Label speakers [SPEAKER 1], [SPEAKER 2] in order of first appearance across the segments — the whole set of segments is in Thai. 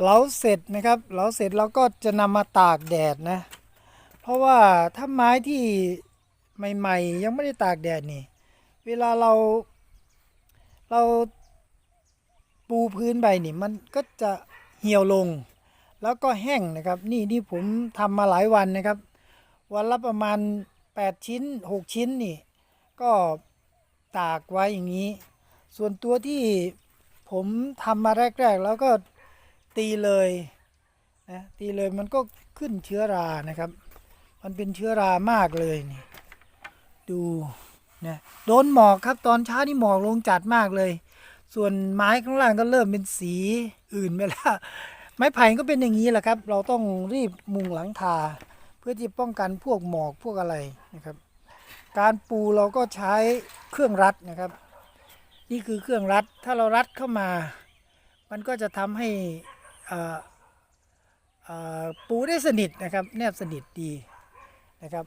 [SPEAKER 1] เหลาเสร็จนะครับเหลาเสร็จเราก็จะนำมาตากแดดนะ เพราะว่าถ้าไม้ที่ใหม่ ๆ ยังไม่ได้ตากแดดนี่ เวลาเราเราปูพื้นไปนี่มันก็จะเหี่ยวลง แล้วก็แห้งนะครับ นี่นี่ผมทำมาหลายวันนะครับ วันละประมาณ 8 ชิ้น 6 ชิ้นนี่ ก็ตากไว้อย่างนี้ ส่วนตัวที่ผมทำมาแรก ๆ แล้วก็ ตีเลยนะตีเลยมันก็ขึ้นเชื้อรานะครับ มันเป็นเชื้อรามากเลยนี่ดูนะโดนหมอกครับตอนเช้านี่หมอกลงจัดมากเลย ส่วนไม้ข้างล่างก็เริ่มเป็นสีอื่นไปแล้วไม้ไผ่ก็เป็นอย่างนี้แหละครับ เราต้องรีบมุงหลังคาเพื่อที่ป้องกันพวกหมอกพวกอะไรนะครับ การปูเราก็ใช้เครื่องรัดนะครับ นี่คือเครื่องรัดถ้าเรารัดเข้ามา มันก็จะทำให้ ปูได้สนิทนะครับ แนบสนิทดีนะครับ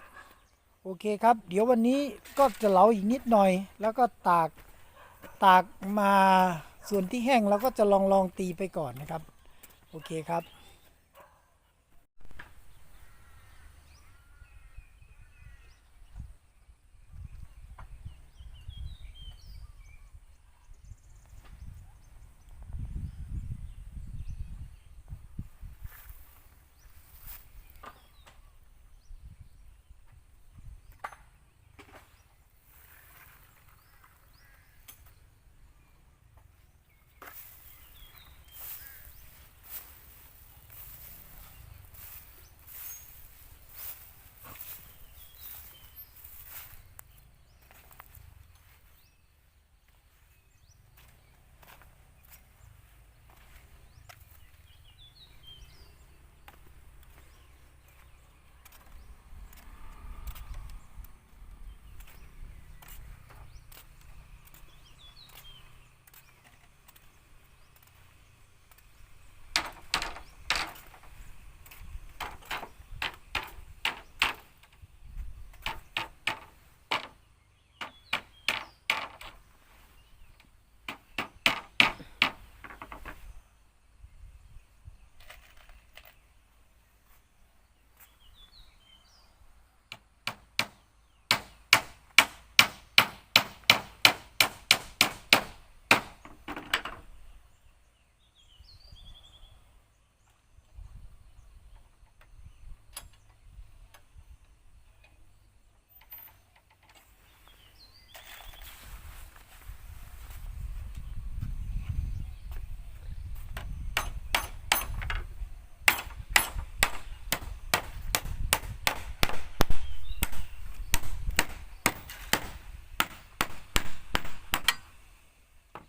[SPEAKER 1] โอเคครับ เดี๋ยววันนี้ก็จะเหลาอีกนิดหน่อย แล้วก็ตากตากมาส่วนที่แห้งเราก็จะลองลองตีไปก่อนนะครับ โอเคครับ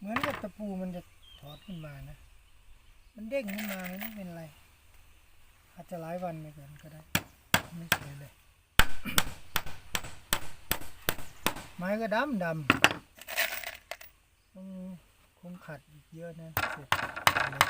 [SPEAKER 1] เหมือนกับตะปูมันจะถอดขึ้นมานะ มันเด้งขึ้นมาไม่เป็นไร อาจจะหลายวันไปก่อนก็ได้ ไม่สวยเลย ไม้ก็ดำดำต้องคงขัดอีกเยอะนะสร็จเลย